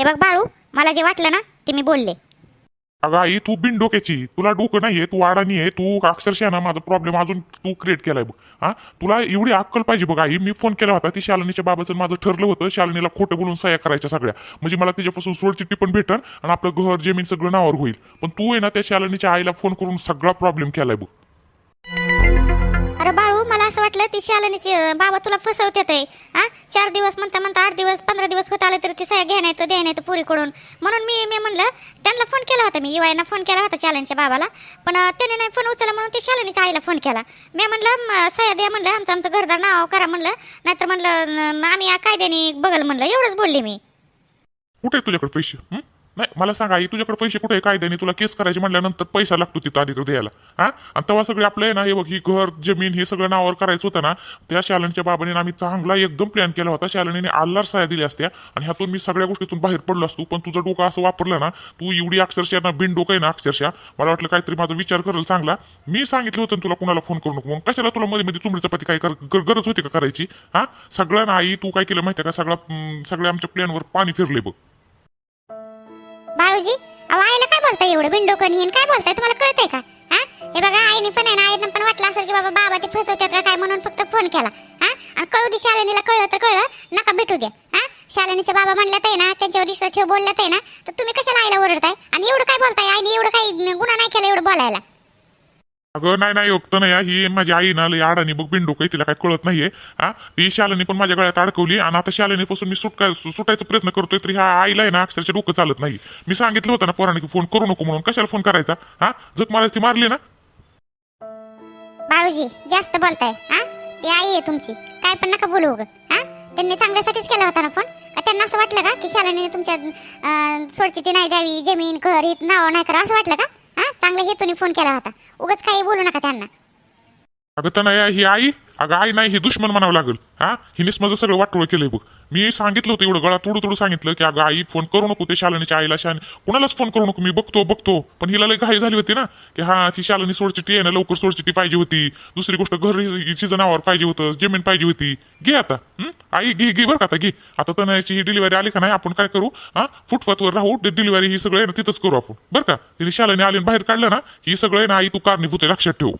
हे बघ बाळू मला जे वाटलं ना ते मी बोलले. अगं आई तू बिन डोक्याची तुला डोकं नाहीये तू अडाणी आहे तू अक्षरशः ना माझा प्रॉब्लेम अजून तू क्रिएट केलाय बघ. हा? तुला एवढी अक्कल पाहिजे बघ आई. मी फोन केला होता ती शालिनीच्या बाबाचं माझं ठरलं होतं शालिनीला खोटं बोलून सह्या करायच्या सगळ्या. म्हणजे मला तिच्यापासून सोडचिट्टी पण भेटन आणि आपलं घर जमीन सगळं नावावर होईल. पण तू आहे ना त्या शालिनीच्या आईला फोन करून सगळा प्रॉब्लेम केलाय बघ. वाटलं ती शालनीची बाबा तुला फसवते ते हा? चार दिवस म्हणता म्हणता आठ दिवस पंधरा दिवस होत आले तरी ती सह्या घ्या नाही तर द्या नाही तर पुरीकडून. म्हणून मी मी म्हणलं त्यांना फोन केला होता मी युवायना फोन केला होता शालनीच्या बाबाला. पण त्याने नाही फोन उचलला म्हणून ती शालनीच्या आईला फोन केला. मी म्हणलं म, सह्या द्या म्हणलं आमचं आमचं घरदार नाव करा म्हणलं. नाहीतर म्हणलं आम्ही या कायद्याने बघल म्हणलं. एवढंच बोलले मी. कुठे तुझ्याकडे पैसे? नाही मला सांगा आई तुझ्याकडे पैसे कुठे आहे? कायद्याने तुला केस करायची म्हटल्यानंतर पैसा लागतो तिथं आधी द्यायला. हा? आणि तेव्हा सगळे आपलं आहे ना हे बघ ही घर जमीन हे सगळं नावावर करायचं होतं ना त्या शालनच्या बाबाने आम्ही चांगला एकदम प्लॅन केला होता. शालनीने आल्लार साया दिल्या असत्या. आणि ह्यातून मी सगळ्या गोष्टीतून बाहेर पडलो असतो. पण तुझं डोकं असं वापरलं ना तू एवढी अक्षरशः ना बिन डोकं आहे ना अक्षरशः. मला वाटलं काहीतरी माझा विचार करेल चांगला. मी सांगितलं होतं ना तुला कुणाला फोन करू नको. मग कशाला तुला मध्ये मध्ये चुमडी चपाती काय कर- गर- गरज होती का करायची? हा? सगळं ना आई तू काय केलं माहिती आहे का? सगळा हं, सगळ्या आमच्या प्लॅनवर पाणी फिरले बघ. बाळूजी अहो आईला काय बोलताय एवढं? बिंडोकन हिन काय बोलताय? तुम्हाला कळतंय का? हा? हे बघा आईने पण आहे ना आईनं पण वाटलं असेल की बाबा बाबा ते फसवतात का काय म्हणून फक्त फोन केला. हा? आणि कळू दे शालिनीला कळलं तर कळलं. नका भेटू द्या हा? शालिनीचे बाबा म्हणलं आहे ना त्यांच्यावर विश्वास ठेव बोललं आहे ना तर तुम्ही कशाला आईला ओरडताय? आणि एवढं काय बोलताय? आईने एवढं काही गुन्हा नाही केला एवढं बोलायला. अगं नाही नाही होत नाही हा. ही माझी आई ना लई अडाणी बघ बिंडू काही तिला काय कळत नाहीये. हा ती शालिनी पण माझ्या गळ्यात अडकवली आणि आता शालिनीपासून मी सुटका सु- सुटायचा प्रयत्न करतोय तरी ह्या आईला आहे ना अक्षरशः डोकं चालत नाही. मी सांगितलं होतं ना पोराने की फोन करू नको म्हणून. कशाला फोन करायचा? हा जग मला ती मारली ना. बाळूजी जास्त बोलताय हा? ती आई आहे तुमची. काय पण नका बोलू उगं हा? त्यांनी चांगल्यासाठीच केला होता ना फोन. का त्यांना असं वाटलं का की शालिनीने तुमच्या अं, सोडचिठी नाही द्यावी जमीन कर नाव नाही करा असं वाटलं का? चांगल्या हेतूने फोन केला होता. उगाच काही बोलू नका त्यांना. अगं तर नाही ही आई? अगं आई नाही ही दुश्मन म्हणावं लागेल. हा? हिनेच माझं सगळं वाटोळ केलंय बघ. मी सांगितलं होतं एवढं गळा थोडं थोडं सांगितलं की अगं आई फोन करू नको ते शालनीच्या आईला शान कुणालाच फोन करू नको मी बघतो बघतो. पण हिला लई घाई झाली होती ना की हा ती शालनी सोडचिटी आहे ना लवकर सोडचिटी पाहिजे होती. दुसरी गोष्ट घर हिच्या जनावर पाहिजे होतं जमीन पाहिजे होती. घे आता आई घे घे बरं का आता घे. आता तनयाची ही डिलिव्हरी आली का नाही आपण काय करू? हा फुटपाथवर राहू डिलिव्हरी ही सगळं आहे ना तिथंच करू आपण. बरं का? तिने शालनी आली बाहेर काढलं ना ही सगळं आहे ना आई तू कारणीभूत आहे, लक्षात ठेवू.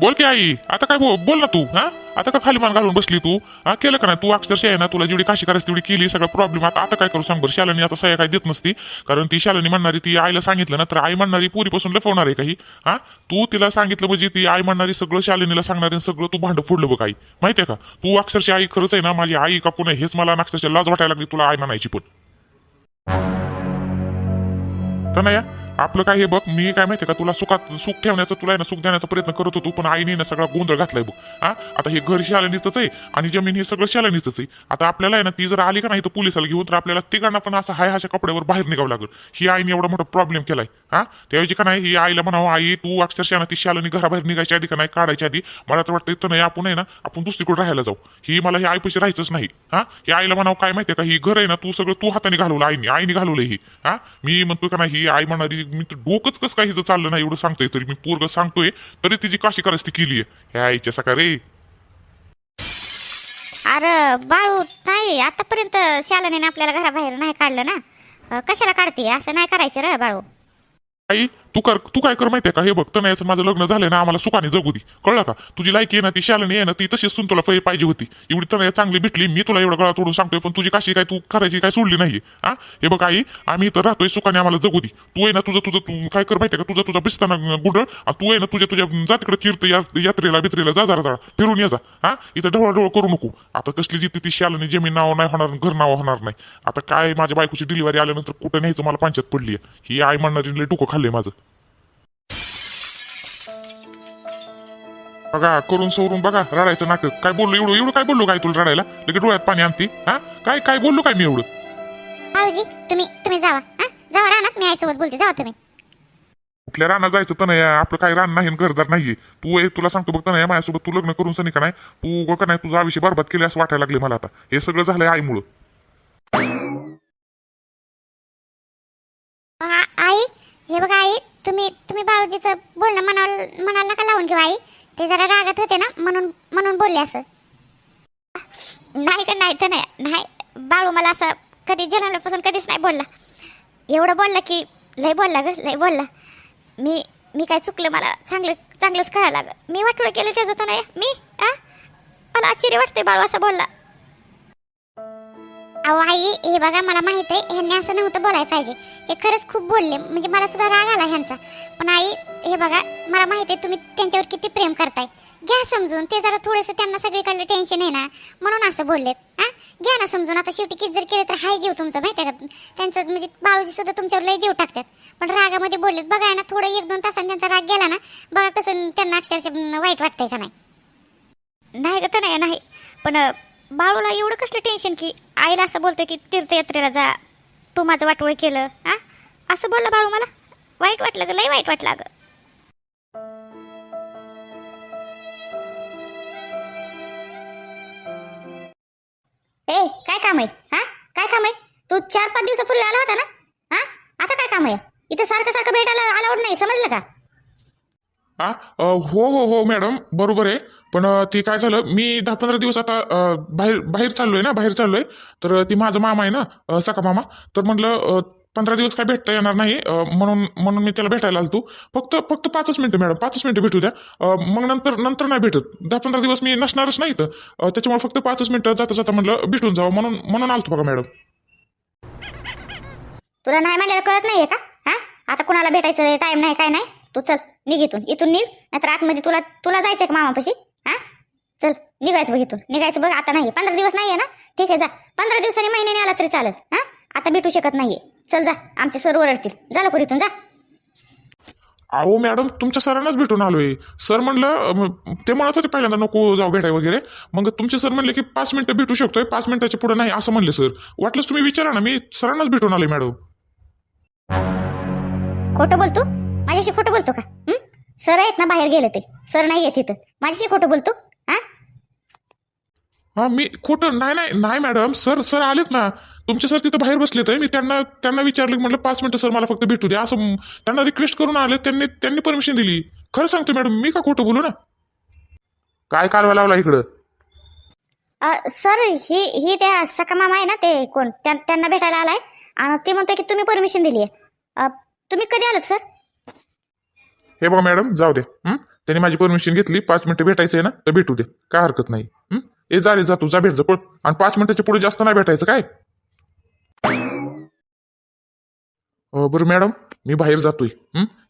बोल की आई आता काय बोल बोल ना तू हा? आता काय खाली मान घालून बसली तू? हा केलं का नाही? तू अक्षरशः आहे ना तुला जेवढी काशी करायची तेवढी केली सगळा प्रॉब्लेम आता आता काय करू सांग बरं? शालानी आता सह्या काय देत नसती. कारण ती शालानी म्हणणारी ती आईला सांगितलं ना तर आई म्हणणारी पुरीपासून लपवणार आहे काही. हा? तू तिला सांगितलं म्हणजे ती आई म्हणणारी सगळं शालिनीला सांगणार आहे सगळं तू भांड फोडलं बघ आई. माहितीये का? तू अक्षरशः आई खरंच आहे ना माझी आई का पुन्हा हेच मला अक्षरशः लाज वाटायला लागली तुला आई म्हणायची पण. तर नाही आपलं काय हे बघ मी काय माहितीये का तुला सुखात सुख ठेवण्याचं तुला ना सुख देण्याचा प्रयत्न करत होतो पण आईने ना सगळा गोंधळ घातलाय बघ. हा? आता हे घर शालनीचंच आहे आणि जमीन हे सगळं शालनीचंच आहे. आता आपल्याला आहे ना ती जर आली का नाही तर पोलिसाला घेऊन तर आपल्याला तिघांना पण असं हाय अशा कपड्यावर बाहेर निघावं लागेल. ही आईने एवढा मोठा प्रॉब्लेम केलाय. हा? त्याऐवजी का नाही ही आईला म्हणावं आई तू अक्षरशः ना ती शालनी घराबाहेर निघायच्या आधी का नाही काढायच्या आधी मला तर वाटतं इथं नाही आपण आहे ना आपण दुसरीकडे राहायला जाऊ. ही मला ही आईपाशी राहायचंच नाही. हा? ही आईला म्हणावं काय माहितीये का ही घर आहे ना तू सगळं तू हाताने घालवलं आईने आईने घालवलं ही. हा? मी म्हणतोय का नाही ही आई म्हणणारी मी तर डोकंच कसं काय हिचं चाललं नाही एवढं सांगतोय तरी मी पोरग सांगतोय तरी तिची काशी करायची ती केली आहे. ह्या आईच्या सका रे. अरे बाळू नाही आतापर्यंत शालिनीने आपल्याला घराबाहेर नाही काढलं ना? कशाला काढते? असं नाही करायचं रे बाळू. आई तू कर तू काय कर माहितीये का? हे बघ तनयाचं माझं लग्न झालं ना आम्हाला सुखाने जगू दे. कळलं का? तुझी लायकी आहे ना ती शालनी आहे ना ती तशीच सुन तुला फळी पाहिजे होती. एवढी तनया चांगली भेटली मी तुला एवढं गळा तोडून सांगतोय पण तुझी काशी काय तू करायची काय सोडली नाहीये. हा? हे बघ आई आम्ही इथं राहतोय सुखाने आम्हाला जगू दे. तू आहे ना तुझं तुझं तू काय कर माहितीये का? तुझं तुझा बिस्ताना गुंडळ तू आहे ना तुझ्या तुझ्या जातीकडे तीर्थ या- यात्रेला बित्रेला जा जरा जरा फिरून ये जा. हा? इथं ढवळाढवळ करू नको. आता कसली जिथे ती शालनी जमीन नाव नाही होणार घर नाव होणार नाही. आता काय माझ्या बायकोची डिलिव्हरी आल्यानंतर कुठं न्यायचं मला पंचायत पडली ही आई म्हणणारी डोकं खाल्ले माझं. बघा करून सवरून बघा रडायचं नाटक. काय बोललो एवढं? एवढं काय बोललो काय तुला रडायला? लगेच डोळ्यात पाणी आणते हा? काय काय बोललो काय मी एवढं? तुम्ही तुम्ही जावा हा? जावा रानात मी आईसोबत बोलते. जावा तुम्ही. कुठल्या रानात जायचं? तर नाही आपलं काय रान नाही आणि घरदार नाहीये. तू हे तुला सांगतो बघ नाही माझ्यासोबत तू लग्न करून सनी का नाही? तू गो का नाही तुझा आयुष्य बरबाद केले असं वाटायला लागले मला आता. हे सगळं झालंय आईमुळं. आ- आई हे बघा आई तुम्ही तुम्ही बाळूजीचं बोलणं मनाला मनाला नका लावून घेऊ आई. ते जरा रागत होते ना म्हणून म्हणून बोलले असं. नाही का नाही तर नाही. नाही बाळू मला असं कधी जन्मल्यापासून कधीच नाही बोलला. एवढं बोलला की लय बोलला ग लय बोलला. मी मी काय चुकलं मला चांगलं चांगलंच कळायला लागलं. मी वाटोळं केलं त्याचं तर नाही. मी आ? मला आश्चर्य वाटते बाळू असं बोलला. अहो आई हे बघा मला माहीत आहे ह्यांनी असं नव्हतं बोलायला पाहिजे. हे खरंच खूप बोलले. म्हणजे मला सुद्धा राग आला ह्यांचा. पण आई हे बघा मला माहिती आहे तुम्ही त्यांच्यावर किती प्रेम करताय. घ्या समजून ते जरा थोडंसं त्यांना सगळीकडलं टेन्शन आहे ना म्हणून असं बोललेत. हां घ्या ना समजून आता शेवटी किती जर केलं तर हाय जीव तुमचा माहिती आहे का? त्यांचं म्हणजे बाळूजी सुद्धा तुमच्यावर लय जीव टाकतात. पण रागामध्ये बोललेत. बघा ना थोडं एक दोन तासांनी त्यांचा राग गेला ना बघा कसं त्यांना अक्षरशः वाईट वाटतंय का नाही. नाही ग तर नाही नाही. पण बाळूला एवढं कसलं टेन्शन की आईला असं बोलतोय की तीर्थयात्रेला जा तू माझं वाटोळ केलं हा? असं बोललं बाळू मला? वाईट वाटलं ग लय वाईट वाटलं ग ए काय काम आहे? हा? काय काम आहे? तू चार पाच दिवसापूर्वी आला होता ना? हा? आता काय काम आहे? इथं सारखं सारखं भेटायला अलाउड नाही समजलं का? हा? अ, हो हो हो मॅडम बरोबर आहे. पण अ, ती काय झालं मी दहा पंधरा दिवस आता अ, बाहेर बाहेर चाललोय ना बाहेर चाललोय. तर ती माझा मामा आहे ना अ, सखा मामा. तर म्हटलं अ, पंधरा दिवस काय भेटता येणार नाही अ, म्हणून म्हणून मी त्याला भेटायला आलतो. फक्त फक्त पाचच मिनिटं मॅडम पाचच मिनिटं भेटू द्या. अ, मग नंतर नंतर नाही भेटत. दहा पंधरा दिवस मी नसणारच नाही इथं. त्याच्यामुळे फक्त पाचच मिनिटं जाता जाता म्हटलं भेटून जावं म्हणून म्हणून आलतो बघा मॅडम. तुला नाही म्हणलेलं कळत नाहीये का? हा? आता कुणाला भेटायचं टाइम नाही काय नाही. तू चल. निघ इथून. इथून निघ. नाहीतर आतमध्ये तुला तुला जायचंय का मामापाशी? हा? चल निघायचं बघ इथून. निघायचं बघ. आता नाही. पंधरा दिवस नाहीये ना? ठीक आहे जा. पंधरा दिवसांनी महिन्याने आला तरी चालेल. हा? आता भेटू शकत नाहीये. चल जा. आमचे सर ओरडतील. जा लवकर इथून जा. अहो मॅडम तुमच्या सरांनाच भेटून आलोय. सर म्हणलं ते म्हणत होते पहिल्यांदा नको जाऊ भेटाय वगैरे. मग तुमचे सर म्हणले की पाच मिनिटं भेटू शकतोय. पाच मिनिटाच्या पुढे नाही असं म्हणले सर. वाटलंच तुम्ही विचारा ना मी सरांनाच भेटून आलोय मॅडम. खोटं बोलतो? माझ्याशी खोटं बोलतो का? सर आहेत ना बाहेर गेले ते. सर नाही येत इथं. माझ्याशी खोटं बोलतो? हा? हा मी खोटं नाही नाही नाही मॅडम सर सर आलेत ना. तुमचे सर तिथं बाहेर बसलेत आहे. मी त्यांना त्यांना विचारलं म्हटलं पाच मिनिटं सर मला फक्त भेटू द्या. असं त्यांना रिक्वेस्ट करून आले त्यांनी त्यांनी परमिशन दिली. खरं सांगतो मॅडम मी का खोटं बोलू ना? काय कारवा लावला इकडं? अ, सर ही ही त्या सका मामा आहे ना ते कोण? त्या- त्यांना भेटायला आलाय. आणि ते म्हणतोय की तुम्ही परमिशन दिली आहे तुम्ही कधी आलात सर? हे बघा मॅडम जाऊ दे. त्यांनी माझी परमिशन घेतली पाच मिनिटं भेटायचं आहे ना तर भेटू दे. काय हरकत नाही. ए जा रे जा तू जा भेट जा पळ. आणि पाच मिनिटाच्या पुढे जास्त नाही भेटायचं काय? बरं मॅडम मी बाहेर जातोय.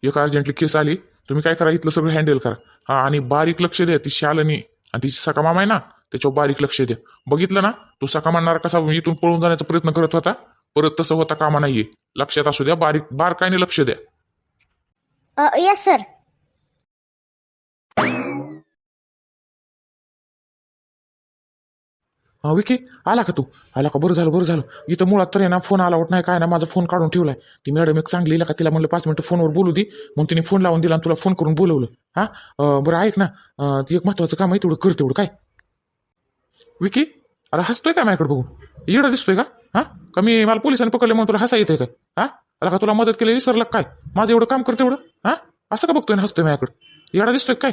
एक अर्जंटली केस आली. तुम्ही काय करा इथलं सगळं हँडल करा. हा आणि बारीक लक्ष द्या ती शालनी. आणि तिची सका मामा आहे ना त्याच्यावर बारीक लक्ष द्या. बघितलं ना तो सका मारणारा कसा इथून पळून जाण्याचा प्रयत्न करत होता. परत तसं होता कामा नाहीये. लक्षात असू द्या बारीक बारकाईने लक्ष द्या. यस सर हा विकी आला का तू? आला का? बरं झालं बरं झालं. इथं मुळात तर आहे ना फोन आला होत नाही. काय ना माझा फोन काढून ठेवलाय. ती मॅडम एक चांगली का? तिला म्हणलं पाच मिनिटं फोनवर बोलू दे. म्हणून तिने फोन लावून दिला आणि तुला फोन करून बोलवलं. हा? बरं ऐक ना. ती एक महत्वाचं काम आहे तेवढं कर तेवढं. काय? विकी अरे हसतोय का माझ्याकडे बघून? येडं दिसतोय का? हा? का मी मला पोलिसांनी पकडले म्हणून तुला हसा येतंय काय हा? आला का? तुला मदत केली विसरलं का काय? माझं एवढं काम करते एवढं हा? असं का बघतोय ना हसतोय माझ्याकडे? येडा दिसतोय काय?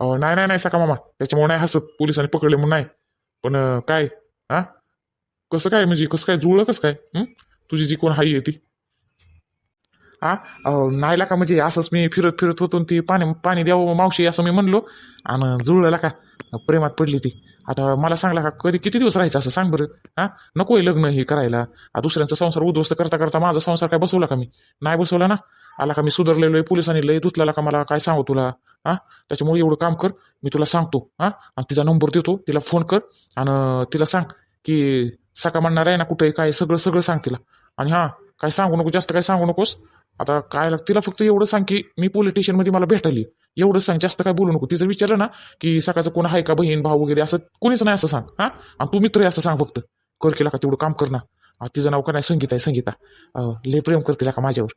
अहो नाही नाही नाही सका मामा. त्याच्यामुळे नाही हसत. पोलिसांनी पकडले म्हणून नाही. पण काय? हा? कसं काय म्हणजे? कसं काय? जुळलं कसं काय? तुझी जी कोण हाई आहे ती? हा? नाहीला का म्हणजे असंच मी फिरत फिरत होतो आणि ती पाणी पाणी द्यावं मावशी असं मी म्हणलो. आणि जुळलं का? प्रेमात पडली ती. आता मला सांगला का कधी किती दिवस राहायचं असं सांग बरं. हा? नको आहे लग्न हे करायला. दुसऱ्यांचा संसार उद्ध्वस्त करता करता माझा संसार काय बसवला का मी? नाही बसवला ना? आला का मी सुधारलेलो आहे पोलिसांनी लय धुतलेला का मला? काय सांगू तुला? हा? त्याच्यामुळे एवढं काम कर मी तुला सांगतो. हा? आणि तिचा नंबर देतो तिला फोन कर आणि तिला सांग की सका म्हणणार आहे ना कुठे काय सगळं सगळं सांग तिला. आणि हां काय सांगू नको जास्त काय सांगू नकोस. आता काय लाग तिला फक्त एवढं सांग की मी पोलीस स्टेशनमध्ये मला भेटली एवढं सांग जास्त काय बोलू नको. तिचं विचारलं ना की सकाळचं कोण आहे का बहीण भाऊ वगैरे असं कोणीच नाही असं सांग. हां? आणि तू मित्र आहे असं सांग फक्त. कर केला का तेवढं काम कर ना. तिचं नाव का नाही? संगीता आहे संगीता. लय प्रेम करतील का माझ्यावर?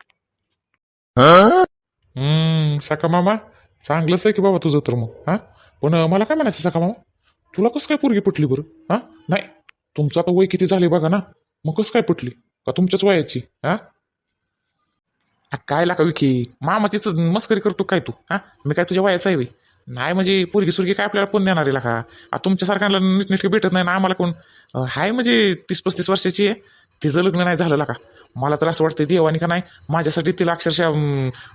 हम्म सका मामा. चांगलंच आहे की बाबा तुझं तर मग हा? पण मला काय म्हणायचं सका मामा? तुला कसं काय पोरगी पटली बरं हा? नाही तुमचं आता वय किती झाले बघा ना. मग कसं काय पटली? का तुमच्याच वयाची हा? आ, काय लाका विकी मामाचीच मस्करी करतो काय तू हा? मी काय तुझ्या वयाचा आहे बे. नाही म्हणजे पोरगी सुरगी काय आपल्याला कोण देणार आहे का आ, तुमच्यासारख्याला नीटनेटके भेटत नाही ना आम्हाला कोण? अं, हाय म्हणजे तीस पस्तीस वर्षाची आहे. तिचं लग्न नाही झालं का मला तर असं वाटतं देवानी का नाही? माझ्यासाठी तिला अक्षरशः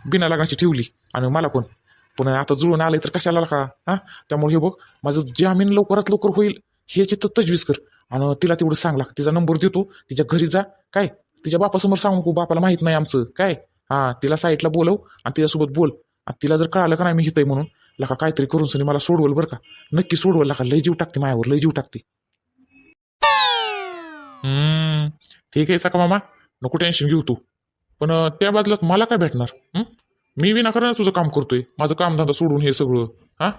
बिना लग्नाची ठेवली. आणि मला पण. पण आता जुळून आले तर कशाला का? हां? त्यामुळे हे बघ माझं जामीन लवकरात लवकर होईल ह्याची तर तजवीज कर. आणि तिला तेवढं सांग लाग तिचा नंबर देतो. तिच्या घरी जा. काय? तिच्या बापासमोर सांगू नको बापाला माहीत नाही आमचं. काय? हां तिला साईडला बोलव आणि तिच्यासोबत बोल. आणि तिला जर कळालं का नाही मी हितय म्हणून लका काहीतरी करून सनी मला सोडवल बरं का. नक्की सोडवल लका. लय जीव टाकते मायावर लय जीव टाकते. ठीक आहे सका मामा. नको टेन्शन घेऊ तू. पण त्या बदल्यात मला काय भेटणार? मी विनाकारण तुझं काम करतोय. माझं कामधंदा सोडून हे सगळं. हा?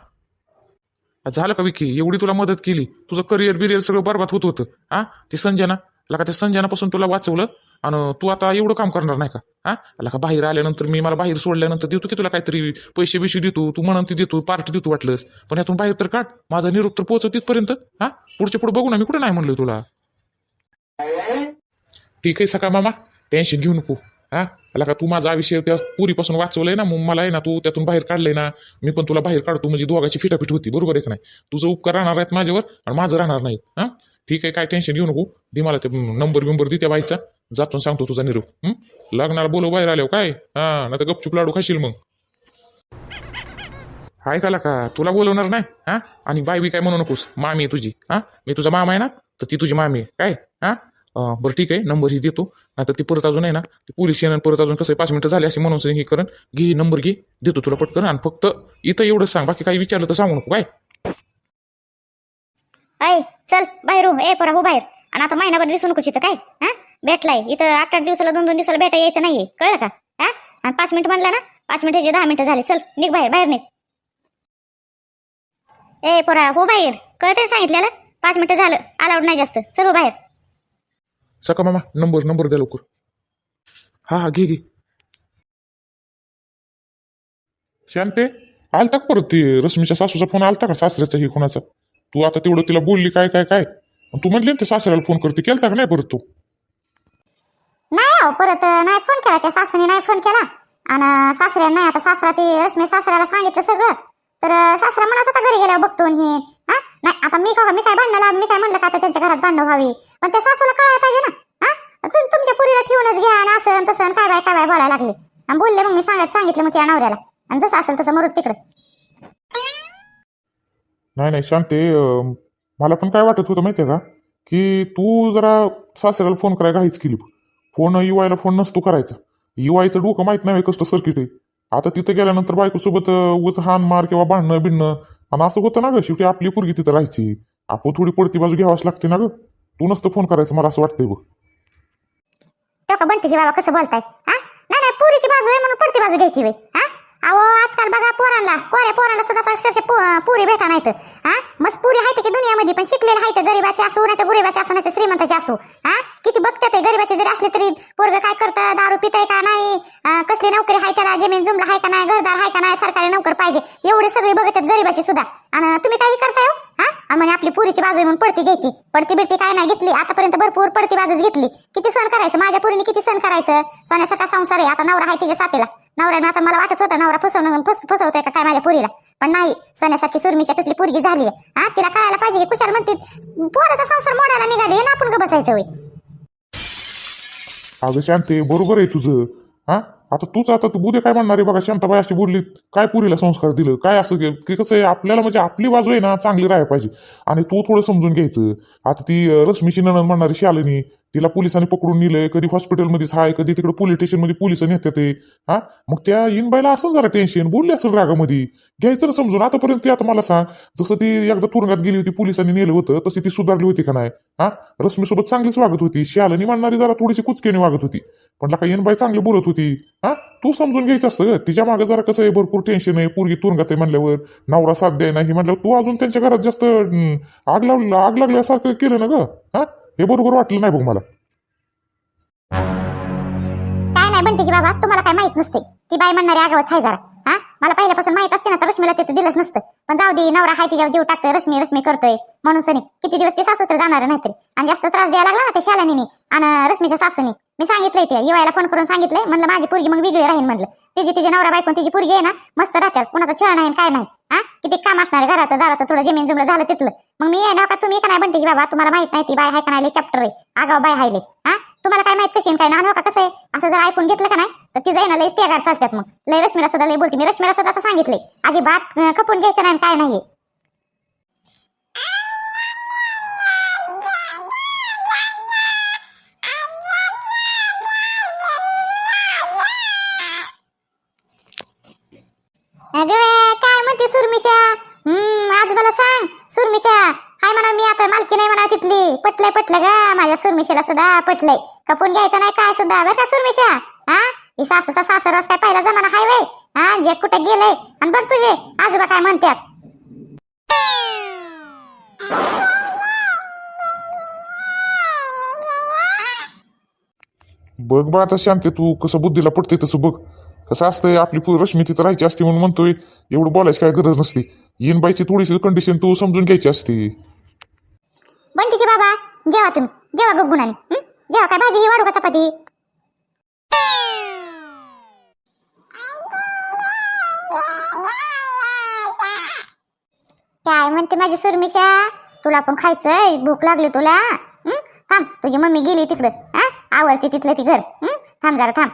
झालं का विकी? एवढी तुला मदत केली. तुझं करिअर बिरियर सगळं बरबाद होत होतं. हा? ते संजना लका त्या संजनापासून तुला वाचवलं आणि तू आता एवढं काम करणार नाही का? हा? लका बाहेर आल्यानंतर मी मला बाहेर सोडल्यानंतर देतो की तुला काहीतरी पैसे बिशे देतो तू म्हणून ती देतो पार्टी देतो वाटलंस. पण यातून बाहेर तर काढ. माझा निरोप तर पोहोचव तिथपर्यंत. हा? पुढच्या पुढे बघू ना मी कुठं नाही म्हणलं तुला. ठीक आहे सका मामा? टेन्शन घेऊ नको. हा? आला का तू माझा आयुष्य त्या पुरीपासून वाचवलंय ना मग मला आहे ना तू त्यातून बाहेर काढलंय ना. मी पण तुला बाहेर काढतो म्हणजे दोघाची फिटाफिट होती बरोबर एक नाही? तुझं उपकार राहणार आहेत माझ्यावर आणि माझं राहणार नाही हा? ठीक आहे काय टेन्शन घेऊ नको. दे मला ते नंबर बिंबर दे त्या बाईचा. जातो सांगतो तुझा निरोप हं? लग्नाला बोलव बाहेर आल्यावर काय? हा नाही तर गपचूप लाडू खाशील मग. हाय का का तुला बोलवणार नाही? हा? आणि बाय बी काय म्हणू नकोस मामी आहे तुझी हा? मी तुझा मामा आहे ना तर ती तुझी मामी आहे. काय? हा? बरं ठीक आहे नंबर ही देतो. आता ती परत अजून आहे ना ती पोलीस येणार परत अजून कसं आहे, पाच मिनिटं झाले असे म्हणून हे करण घे नंबर घे देतो तुला पटकन आणि फक्त इथं एवढंच सांग बाकी काही विचारलं तर सांगू नको काय ऐ चल बाहेर हो ए परा हो बाहेर. आणि आता महिनाभर दिसू नको इथं काय हा? भेटलाय इथं आठ आठ दिवसाला दोन दोन दिवसाला भेटा यायचं नाहीये कळलं का? हा? आणि पाच मिनिट म्हणला ना पाच मिनिटाचे दहा मिनिटं झाले चल निघ बाहेर बाहेर निघ. ए पोरा हो बाहेर कळतंय सांगितलेलं? पाच मिनिटं झालं अलाउड नाही जास्त चल हो बाहेर. सका मामा नंबर नंबर द्या लवकर हा हा घे घे शांते आलता का परत ती रश्मीच्या सासूचा फोन आलता का? सासऱ्याचा ही कोणाचा? तू आता तेवढं तिला बोलली काय काय काय? आणि तू म्हणली ना ते सासऱ्याला फोन करते. केलता का नाही परत तू? नाही अहो परत अं, नाही फोन केला. त्या सासूने नाही फोन केला. आणि सासऱ्या नाही आता सासरा ते रश्मी सासऱ्याला सांगितलं सगळं. तर सासरा म्हणत होता घरी गेल्यावर बघतो आणि हे हा? नाही आता मी का मी काय भांडणाला मी काय म्हणलं का आता त्यांच्या घरात भांडण व्हावी? पण त्या सासूला कळायला पाहिजे ना हा? तुमच्या पुरीला ठेवूनच घ्या आणि असं आणि तसं काय बाय काय बाय बोलायला लागले. आणि बोलले मग मी सांगत सांगितलं मग त्या नवऱ्याला. आणि जसं असेल तसं मरूत तिकडं. नाही नाही शांते मला पण काय वाटत होतं माहितीये का? की तू जरा सासऱ्याला फोन करायला काहीच केली फोन युवायला फोन नसतो करायचा. युवायचं डोकं माहीत नाही कसं सर्किट आहे. आता तिथं गेल्यानंतर बायकोसोबत उच हान मार किंवा भांडणं बिणणं आणि असं होतं ना ग शेवटी आपली पोरगी तिथं राहायची. आपण थोडी पडती बाजू घ्यावाच लागते ना ग. तू नसतं फोन करायचं मला असं वाटतंय बघ. तो का बनतेची बाबा कसं बोलताय? हा? नाही नाही पुरीची बाजू आहे म्हणून पडती बाजू घ्यायची वे हा? आजकाल बघा पोरांना कोऱ्या पोरांना सुद्धा अक्षरशः पुरी भेटा नाहीत. हा? मस्त पुरी आहेत की दुनियामध्ये पण शिकलेले आहेत गरीबाचे असू नाही तर गुरीबाचे असू नाही श्रीमंताचे असू. हा? किती बघतात ते गरीबाचे जरी असले तरी पोरग काय करतं? दारू पिताय का नाही? कसली नोकरी आहे त्याला? जमीन जुमला आहे का नाही? घरदार आहे का नाही? सरकारी नोकर पाहिजे. एवढे सगळे बघतात गरीबाचे सुद्धा. आणि तुम्ही काही करताय हो? आणि म्हणे आपली पुरीची बाजू म्हणून पडती घ्यायची. पडती बिडती काय नाही घेतली. आतापर्यंत भरपूर पडती बाजूच घेतली. किती सण करायचं? माझ्या पुरीने किती सण करायचं? सोन्यासारखा संसार आहे. आता नवरा आहे तिच्या साथीला. नवऱ्यानं आता मला वाटत होतं नवरा फसवणं फस फसवतोय का काय माझ्या पुरीला? पण नाही. सोन्यासारखी सुरमीच्या कसली पुरगी झाली आहे हा तिला कळायला पाहिजे कुशाल म्हणते पोराचा संसार मोडायला निघाली ना आपण ग बसायचं होय. अगं शांती बरोबर आहे तुझं. हा? आता तूच आता तू उद्या काय म्हणणार आहे बघा शांताबाई अशी बोलली काय पुरीला संस्कार दिलं? काय असं की कसं आहे आपल्याला म्हणजे आपली बाजू आहे ना चांगली राहायला पाहिजे. आणि तू थोडं समजून घ्यायचं. आता ती रश्मीची नणन म्हणणारी शालिनी तिला पोलिसांनी पकडून नेलं कधी हॉस्पिटलमध्येच आहे कधी तिकडे पोलीस स्टेशनमध्ये पोलीस नेतात ते हा? मग त्या इनबाईला असं जरा टेन्शन बोलली असेल रागामध्ये. घ्यायचं ना समजून आतापर्यंत ती आता मला सांग जसं ती एकदा तुरुंगात गेली होती पोलिसांनी नेलं होतं तशी ती सुधारली होती का नाही? हा? रश्मीसोबत चांगलीच वागत होती. शालिनी म्हणणारी जरा थोडीशी कुचकेने वागत होती. पण का इनबाई चांगली बोलत होती. हा? तू समजून घ्यायचं असतं तिच्यामागे जरा कसं आहे भरपूर टेन्शन आहे पूर्गी तुरुंगात आहे म्हणल्यावर नवरा साथ द्याय नाही म्हणल्यावर तू अजून त्यांच्या घरात जास्त आग लावलं आग लागल्यासारखं केलं ना ग? हा? हे बरोबर वाटलं नाही बघ मला. काय नाही बनतेची बाबा तुम्हाला काय माहीत नसते. ती बाई म्हणणारी आगावच आहे जरा. हा? मला पहिल्यापासून माहीत असते ना तर रश्मीला तिथं दिलंच नसतं. पण जाऊ दे नवरा हाय तिच्यावर जीव टाकतोय रश्मी रश्मी करतोय. म्हणून सनी किती दिवस ते सासू तर जाणार नाहीतरी. आणि जास्त त्रास द्यायला लागला ना त्या शालानी आणि रश्मीच्या सासूनी. मी सांगितलंय ते. येवायला फोन करून सांगितलंय. म्हणलं माझी पोरगी मग वेगळी राहील म्हणलं. तिची तिची नवरा बायकोन तिची पुरगी आहे ना मस्त राहतात कुणाचा छळ नाही काय नाही. हा? किती काम असणार घराचं दाराचं थोडं जमीन जुमलं झालं तिथलं. मग मी आहे ना का तुम्ही का नाही म्हणते बाबा? तुम्हाला माहीत नाही ती बाय हाय का नाही चॅप्टर आहे. आगाव बाय हायले हा? तुम्हाला काय माहीत कशी काय ना हो का कसं आहे? असं जर ऐकून घेतलं का नाही तर ती जाईना लय त्यागार चालतात मग. लय रश्मीला सुद्धा लय बोलते. मी रश्मीला सुद्धा सांगितले अजिबात अं, खपून घ्यायचं नाही काय नाही अगं काय म्हणते सुरमिशा? हम्म आज मला सांग सुरमिशा. हाय म्हणा मी आता मालकी नाही म्हणा तिथली. पटलंय पटलं ग माझ्या सुरमिशेला सुद्धा पटलंय. कपून घ्यायचं नाही काय सुद्धा बरं का सुरमिशा? हा? ही सासूचा सासराच काय पहिला जमाना हाय वय? हा जे कुठे गेलंय? आणि बघ तुझे आजोबा काय म्हणतात बघ बा आता शांती तू कसं बुद्धीला पडते तसं बघ. कसं असतंय आपली पू- रश्मी तिथं राहायची असते म्हणून म्हणतोय एवढं बोलायची काय गरज नसते येईन बाईची थोडीशी कंडिशन तू समजून घ्यायची असते बंटीचे बाबा जेवा तुम्ही जेवा गुगुणाने हं? जेवा काय भाजी वाढू का चपाती काय म्हणते माझी सुरमिशा तुला पण खायचंय भूक लागली तुला हं? थांब तुझी मम्मी गेली तिकडं हा आवडते तिथलं ती घर हं? थांब जरा थांब